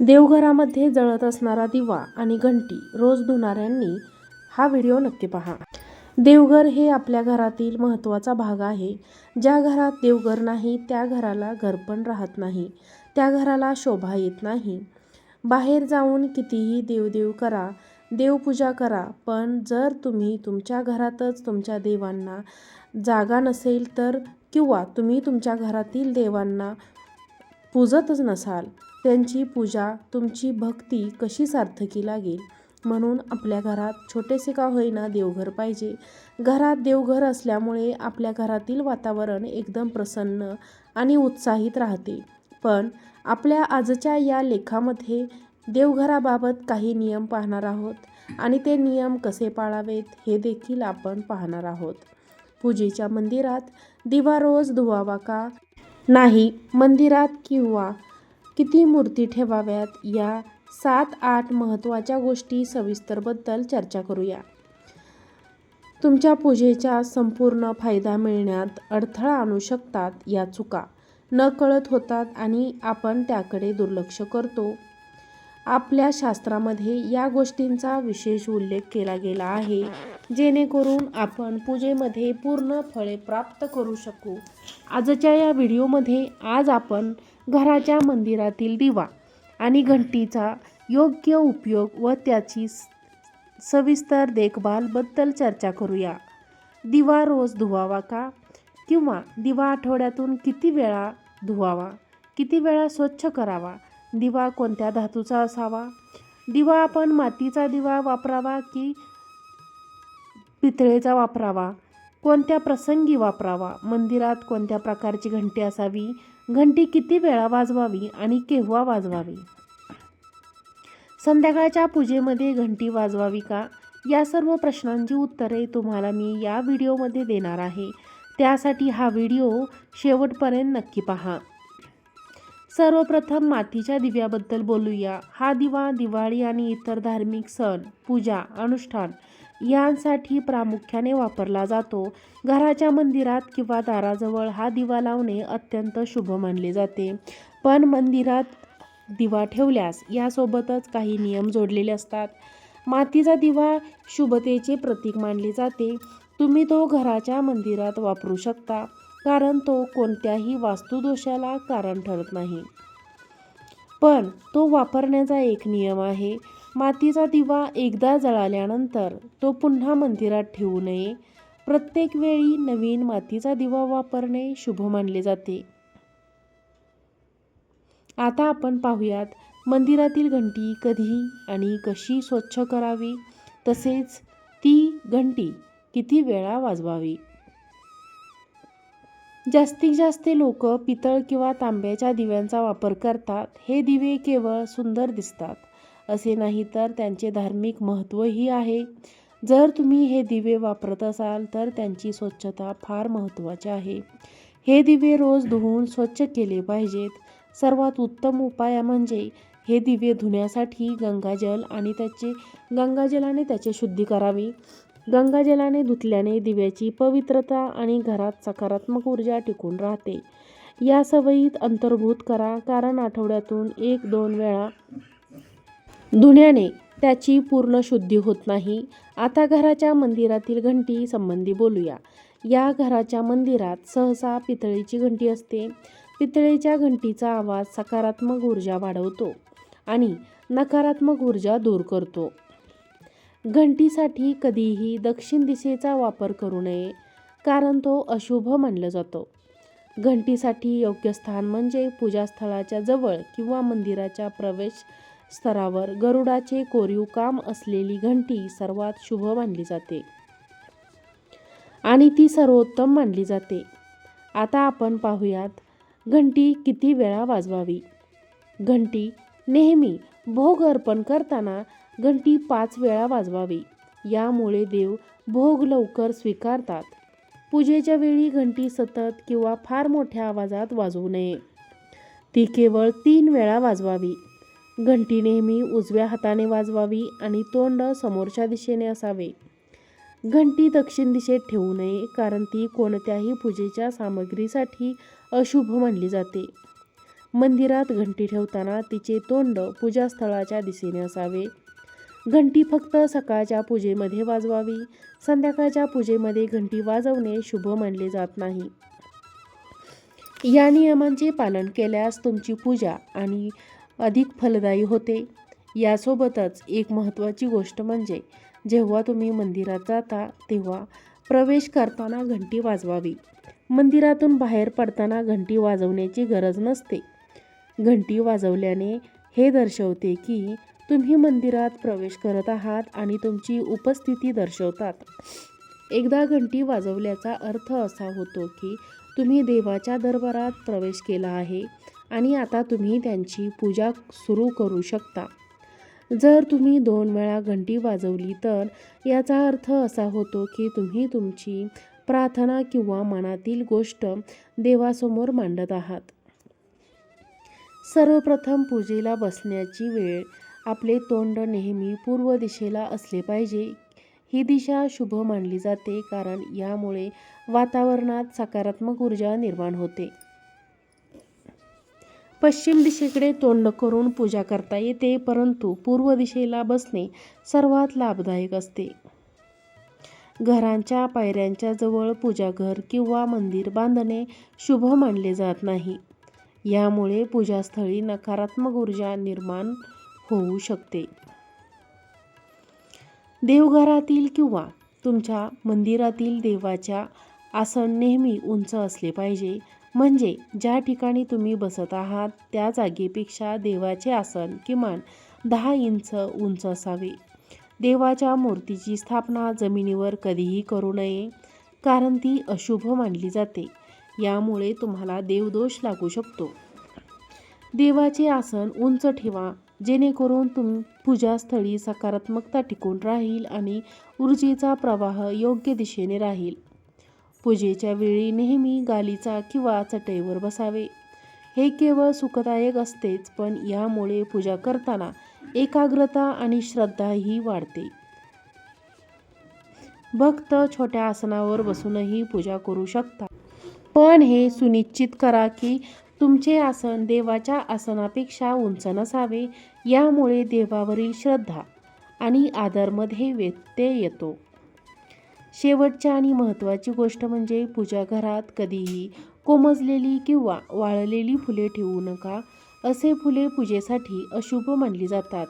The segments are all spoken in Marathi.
देवघरामध्ये जळत असणारा दिवा आणि घंटी रोज धुणाऱ्यांनी हा व्हिडिओ नक्की पहा. देवघर हे आपल्या घरातील महत्त्वाचा भाग आहे. ज्या घरात देवघर नाही त्या घराला घरपण राहत नाही. त्या घराला शोभा येत नाही. बाहेर जाऊन कितीही देवदेव करा देवपूजा करा पण जर तुम्ही तुमच्या घरातच तुमच्या देवांना जागा नसेल तर किंवा तुम्ही तुमच्या घरातील देवांना पूजतच नसाल त्यांची पूजा तुमची भक्ती कशी सार्थकी लागेल? म्हणून आपल्या घरात छोटेसे का होईना देवघर पाहिजे. घरात देवघर असल्यामुळे आपल्या घरातील वातावरण एकदम प्रसन्न आणि उत्साहित राहते. पण आपल्या आजच्या या लेखामध्ये देवघराबाबत काही नियम पाहणार आहोत आणि ते नियम कसे पाळावेत हे देखील आपण पाहणार आहोत. पूजेच्या मंदिरात दिवा रोज धुवावा का? नाही मंदिरात किंवा किती मूर्ती ठेवाव्यात? या सात आठ महत्त्वाच्या गोष्टी सविस्तरबद्दल चर्चा करूया. तुमच्या पूजेचा संपूर्ण फायदा मिळण्यात अडथळा आणू शकतात या चुका. न कळत होतात आणि आपण त्याकडे दुर्लक्ष करतो. आपल्या शास्त्रामध्ये या गोष्टींचा विशेष उल्लेख केला गेला आहे. जेणेकरून आपण पूजेमध्ये पूर्ण फळे प्राप्त करू शकू. आजच्या या व्हिडिओमध्ये आज आपण घराच्या मंदिरातील दिवा आणि घंटीचा योग्य उपयोग व त्याची स- सविस्तर देखभालबद्दल चर्चा करूया. दिवा रोज धुवावा का? किंवा दिवा आठवड्यातून किती वेळा धुवावा? किती वेळा स्वच्छ करावा? दिवा कोणत्या धातूचा असावा? दिवा आपण मातीचा दिवा वापरावा की पितळेचा वापरावा? कोणत्या प्रसंगी वापरावा? मंदिरात कोणत्या प्रकारची घंटी असावी? घंटी किती वेळा वाजवावी आणि केव्हा वाजवावी? संध्याकाळच्या पूजेमध्ये घंटी वाजवावी का? या सर्व प्रश्नांची उत्तरे तुम्हाला मी या व्हिडिओमध्ये देणार आहे. त्यासाठी हा व्हिडिओ शेवटपर्यंत नक्की पहा. सर्वप्रथम मातीच्या दिव्याबद्दल बोलूया. हा दिवा दिवाळी आणि इतर धार्मिक सण पूजा अनुष्ठान यांसाठी प्रामुख्याने वापरला जातो. घराच्या मंदिरात किंवा दाराजवळ हा दिवा लावणे अत्यंत शुभ मानले जाते. पण मंदिरात दिवा ठेवल्यास यासोबतच काही नियम जोडलेले असतात. मातीचा दिवा शुभतेचे प्रतीक मानले जाते. तुम्ही तो घराच्या मंदिरात वापरू शकता कारण तो कोणत्याही वास्तुदोषाला कारण ठरत नाही. पण तो वापरण्याचा एक नियम आहे. मातीचा दिवा एकदा जळाल्यानंतर तो पुन्हा मंदिरात ठेवू नये. प्रत्येक वेळी नवीन मातीचा दिवा वापरणे शुभ मानले जाते. आता आपण पाहूयात मंदिरातील घंटी कधी आणि कशी स्वच्छ करावी? तसेच ती घंटी किती वेळा वाजवावी? जास्तीत जास्त लोक पितळ किंवा तांब्याच्या दिव्यांचा वापर करतात. हे दिवे केवळ सुंदर दिसतात. असे नाही तर त्यांचे धार्मिक महत्त्वही आहे. जर तुम्ही हे दिवे वापरत असाल तर त्यांची स्वच्छता फार महत्त्वाची आहे. हे दिवे रोज धुवून स्वच्छ केले पाहिजेत. सर्वात उत्तम उपाय म्हणजे हे दिवे धुण्यासाठी गंगाजल आणि त्याचे गंगाजलाने त्याचे शुद्धी करावी. गंगाजलाने धुतल्याने दिव्याची पवित्रता आणि घरात सकारात्मक ऊर्जा टिकून राहते. या सवयीत अंतर्भूत करा कारण आठवड्यातून एक दोन वेळा धुण्याने त्याची पूर्ण शुद्धी होत नाही. आता घराच्या मंदिरातील घंटी संबंधी बोलूया. या घराच्या मंदिरात सहसा पितळीची घंटी असते. पितळेच्या घंटीचा आवाज सकारात्मक ऊर्जा वाढवतो आणि नकारात्मक ऊर्जा दूर करतो. घंटीसाठी कधीही दक्षिण दिशेचा वापर करू नये कारण तो अशुभ मानला जातो. घंटीसाठी योग्य स्थान म्हणजे पूजास्थळाच्या जवळ किंवा मंदिराच्या प्रवेश स्तरावर गरुडाचे कोरीव काम असलेली घंटी सर्वात शुभ मानली जाते. आणि ती सर्वोत्तम मानली जाते. आता आपण पाहूयात घंटी किती वेळा वाजवावी? घंटी नेहमी भोग अर्पण करताना घंटी पाच वेळा वाजवावी. यामुळे देव भोग लवकर स्वीकारतात. पूजेच्या वेळी घंटी सतत किंवा फार मोठ्या आवाजात वाजवू नये. ती केवळ तीन वेळा वाजवावी. घंटी नेहमी उजव्या हाताने वाजवावी आणि तोंड समोरच्या दिशेने असावे. घंटी दक्षिण दिशेत ठेवू नये कारण ती कोणत्याही पूजेच्या सामग्रीसाठी अशुभ मानली जाते. मंदिरात घंटी ठेवताना तिचे तोंड पूजास्थळाच्या दिशेने असावे. घंटी फक्त सकाळच्या पूजेमध्ये वाजवावी. संध्याकाळच्या पूजेमध्ये घंटी वाजवणे शुभ मानले जात नाही. या नियमांचे पालन केल्यास तुमची पूजा आणि अधिक फलदायी होते. यासोबतच एक महत्त्वाची गोष्ट म्हणजे जेव्हा तुम्ही मंदिरात जाता तेव्हा प्रवेश करताना घंटी वाजवावी. मंदिरातून बाहेर पडताना घंटी वाजवण्याची गरज नसते. घंटी वाजवल्याने हे दर्शवते की तुम्ही मंदिरात प्रवेश करत आहात आणि तुमची उपस्थिती दर्शवतात. एकदा घंटी वाजवल्याचा अर्थ असा होतो की तुम्ही देवाच्या दरबारात प्रवेश केला आहे. आणि आता तुम्ही त्यांची पूजा सुरू करू शकता. जर तुम्ही दोन वेळा घंटी वाजवली तर याचा अर्थ असा होतो की तुम्ही तुमची प्रार्थना किंवा मनातील गोष्ट देवासमोर मांडत आहात. सर्वप्रथम पूजेला बसण्याची वेळ आपले तोंड नेहमी पूर्व दिशेला असले पाहिजे. ही दिशा शुभ मानली जाते कारण यामुळे वातावरणात सकारात्मक ऊर्जा निर्माण होते. पश्चिम दिशेकडे तोंड करून पूजा करता येते परंतु पूर्व दिशेला बसणे सर्वात लाभदायक असते. घरांच्या पायऱ्यांच्या जवळ पूजाघर किंवा मंदिर बांधणे शुभ मानले जात नाही. यामुळे पूजास्थळी नकारात्मक ऊर्जा निर्माण होऊ शकते. देवघरातील किंवा तुमच्या मंदिरातील देवाच्या आसन नेहमी उंच असले पाहिजे म्हणजे ज्या ठिकाणी तुम्ही बसत आहात त्या जागेपेक्षा देवाचे आसन किमान दहा इंच उंच असावे. देवाच्या मूर्तीची स्थापना जमिनीवर कधीही करू नये कारण ती अशुभ मानली जाते. यामुळे तुम्हाला देवदोष लागू शकतो. देवाचे आसन उंच ठेवा जेणेकरून तुम पूजास्थळी सकारात्मकता टिकून राहील आणि ऊर्जेचा प्रवाह योग्य दिशेने राहील. पूजेच्या वेळी नेहमी गालीचा किंवा चटईवर बसावे. हे केवळ सुखदायक असतेच पण यामुळे पूजा करताना एकाग्रता आणि श्रद्धाही वाढते. भक्त छोट्या आसनावर बसूनही पूजा करू शकता पण हे सुनिश्चित करा की तुमचे आसन देवाच्या आसनापेक्षा उंच नसावे यामुळे देवावरील श्रद्धा आणि आदरमध्ये व्यत्यय येतो. शेवटच्या आणि महत्त्वाची गोष्ट म्हणजे पूजाघरात कधीही कोमजलेली किंवा वाळलेली फुले ठेवू नका. असे फुले पूजेसाठी अशुभ मानली जातात.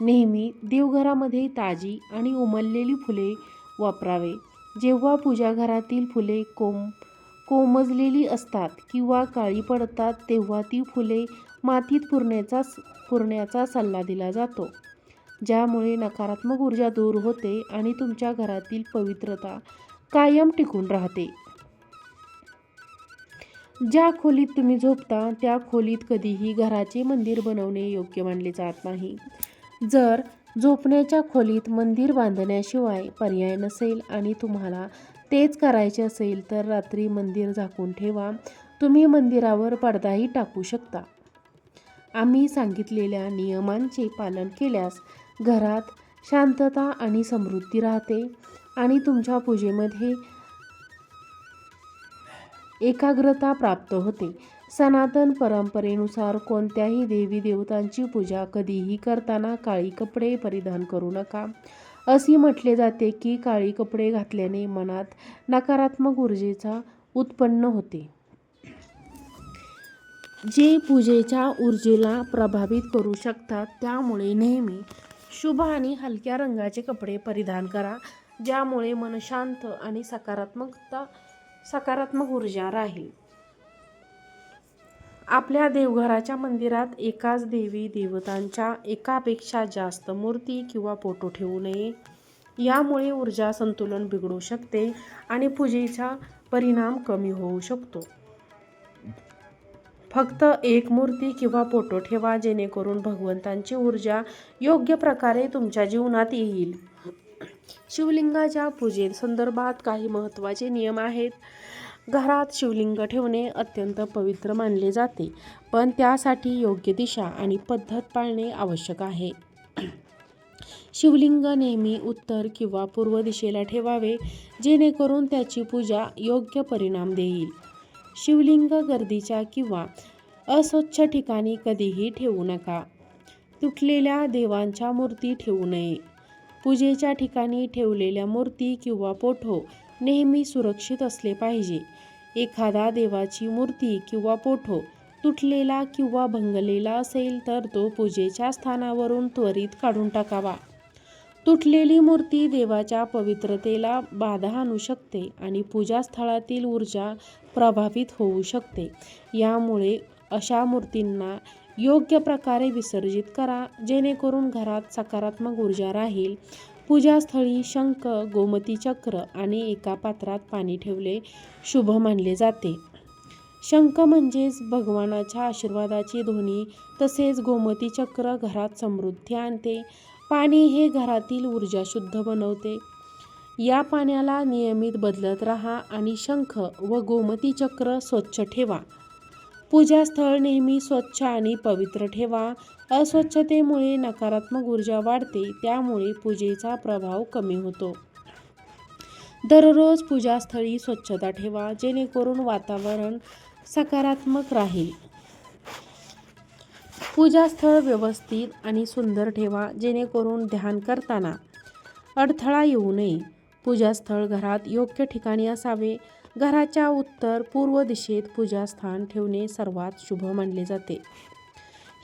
नेहमी देवघरामध्ये ताजी आणि उमललेली फुले वापरावे. जेव्हा पूजाघरातील फुले कोम कोमजलेली असतात किंवा काळी पडतात तेव्हा ती फुले मातीत पुरण्याचा पुरण्याचा सल्ला दिला जातो. ज्यामुळे नकारात्मक ऊर्जा दूर होते आणि तुमच्या घरातील पवित्रता कायम टिकून राहते. ज्या खोलीत तुम्ही झोपता त्या खोलीत कधीही घराचे मंदिर बनवणे योग्य मानले जात नाही. जर झोपण्याच्या खोलीत मंदिर बांधण्याशिवाय पर्याय नसेल आणि तुम्हाला तेच करायचे असेल तर रात्री मंदिर झाकून ठेवा. तुम्ही मंदिरावर पडदाही टाकू शकता. आम्ही सांगितलेल्या नियमांचे पालन केल्यास घरात शांतता आणि समृद्धी राहते आणि तुमच्या पूजेमध्ये एकाग्रता प्राप्त होते. सनातन परंपरेनुसार कोणत्याही देवी देवतांची पूजा कधीही करताना काळी कपडे परिधान करू नका. असे म्हटले जाते की काळी कपडे घातल्याने मनात नकारात्मक ऊर्जेचा उत्पन्न होते. जे पूजेच्या ऊर्जेला प्रभावित करू शकतात त्यामुळे नेहमी शुभ आणि हलक्या रंगाचे कपडे परिधान करा ज्यामुळे मन शांत आणि सकारात्मकता सकारात्मक ऊर्जा राहील. आपल्या देवघराच्या मंदिरात एकाच देवी देवतांच्या एकापेक्षा जास्त मूर्ती किंवा फोटो ठेवू नये. यामुळे ऊर्जा संतुलन बिघडू शकते आणि पूजेचा परिणाम कमी होऊ शकतो. फक्त एक मूर्ती किंवा फोटो ठेवा जेणेकरून भगवंतांची ऊर्जा योग्य प्रकारे तुमच्या जीवनात येईल. शिवलिंगाच्या पूजेसंदर्भात काही महत्त्वाचे नियम आहेत. घरात शिवलिंग ठेवणे अत्यंत पवित्र मानले जाते पण त्यासाठी योग्य दिशा आणि पद्धत पाळणे आवश्यक आहे. शिवलिंग नेहमी उत्तर किंवा पूर्व दिशेला ठेवावे जेणेकरून त्याची पूजा योग्य परिणाम देईल. शिवलिंग गर्दीच्या किंवा अस्वच्छ ठिकाणी कधीही ठेवू नका. तुटलेल्या देवांच्या मूर्ती ठेवू नये. पूजेच्या ठिकाणी ठेवलेल्या मूर्ती किंवा पोठो नेहमी सुरक्षित असले पाहिजे. एखादा देवाची मूर्ती किंवा पोठो तुटलेला किंवा भंगलेला असेल तर तो पूजेच्या स्थानावरून त्वरित काढून टाकावा. तुटलेली मूर्ती देवाच्या पवित्रतेला बाधा आणू शकते आणि पूजास्थळातील ऊर्जा प्रभावित होऊ शकते. यामुळे अशा मूर्तींना योग्य प्रकारे विसर्जित करा जेणेकरून घरात सकारात्मक ऊर्जा राहील. पूजास्थळी शंख गोमती चक्र आणि एका पात्रात पाणी ठेवले शुभ मानले जाते. शंख म्हणजेच भगवानाच्या आशीर्वादाची ध्वनी तसेच गोमती चक्र घरात समृद्धी आणते. पाणी हे घरातील ऊर्जा शुद्ध बनवते. या पाण्याला नियमित बदलत राहा आणि शंख व गोमती चक्र स्वच्छ ठेवा. पूजास्थळ नेहमी स्वच्छ आणि पवित्र ठेवा. अस्वच्छतेमुळे नकारात्मक ऊर्जा वाढते त्यामुळे पूजेचा प्रभाव कमी होतो. दररोज पूजास्थळी स्वच्छता ठेवा जेणेकरून वातावरण सकारात्मक राहील. पूजास्थळ व्यवस्थित आणि सुंदर ठेवा जेणेकरून ध्यान करताना अडथळा येऊ नये. पूजास्थळ घरात योग्य ठिकाणी असावे. घराच्या उत्तर पूर्व दिशेत पूजास्थान ठेवणे सर्वात शुभ मानले जाते.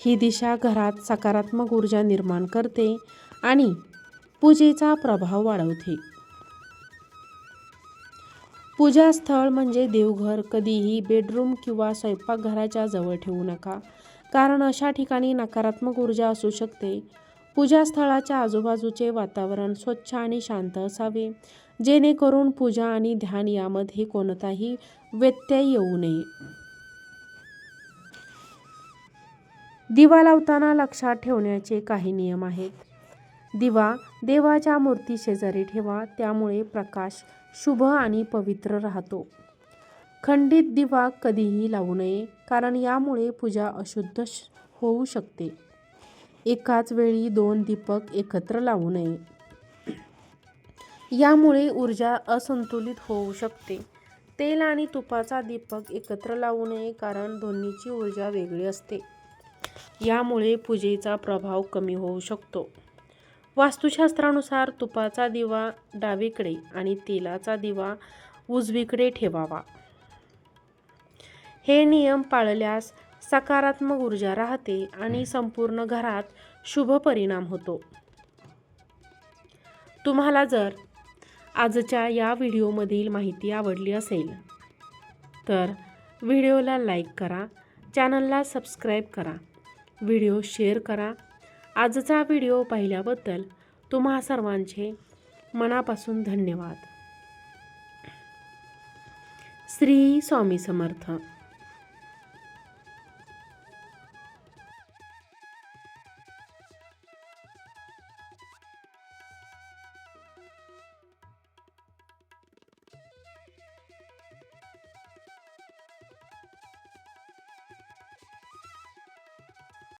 ही दिशा घरात सकारात्मक ऊर्जा निर्माण करते आणि पूजेचा प्रभाव वाढवते. पूजास्थळ म्हणजे देवघर. कधीही बेडरूम किंवा स्वयंपाकघराच्या जवळ ठेवू नका कारण अशा ठिकाणी नकारात्मक ऊर्जा असू शकते. पूजास्थळाच्या आजूबाजूचे वातावरण स्वच्छ आणि शांत असावे. जेणेकरून पूजा आणि ध्यान यामध्ये कोणताही व्यत्यय येऊ नये. दिवा लावताना लक्षात ठेवण्याचे काही नियम आहेत. दिवा देवाच्या मूर्ती शेजारी ठेवा त्यामुळे प्रकाश शुभ आणि पवित्र राहतो. खंडित दिवा कधीही लावू नये कारण यामुळे पूजा अशुद्ध श- होऊ शकते. एकाच वेळी दोन दीपक एकत्र लावू नये. यामुळे ऊर्जा असंतुलित होऊ शकते. तेल आणि तुपाचा दीपक एकत्र लावू नये कारण दोन्हीची ऊर्जा वेगळी असते. यामुळे पूजेचा प्रभाव कमी होऊ शकतो. वास्तुशास्त्रानुसार तुपाचा दिवा डावीकडे आणि तेलाचा दिवा उजवीकडे ठेवावा. हे नियम पाळल्यास सकारात्मक ऊर्जा राहते आणि संपूर्ण घरात शुभ परिणाम होतो. तुम्हाला जर आजच्या या व्हिडिओमधील माहिती आवडली असेल तर व्हिडिओला लाईक करा चॅनलला सबस्क्राईब करा व्हिडिओ शेअर करा. आजचा व्हिडिओ पाहिल्याबद्दल तुम्हा सर्वांचे मनापासून धन्यवाद. श्री स्वामी समर्थ.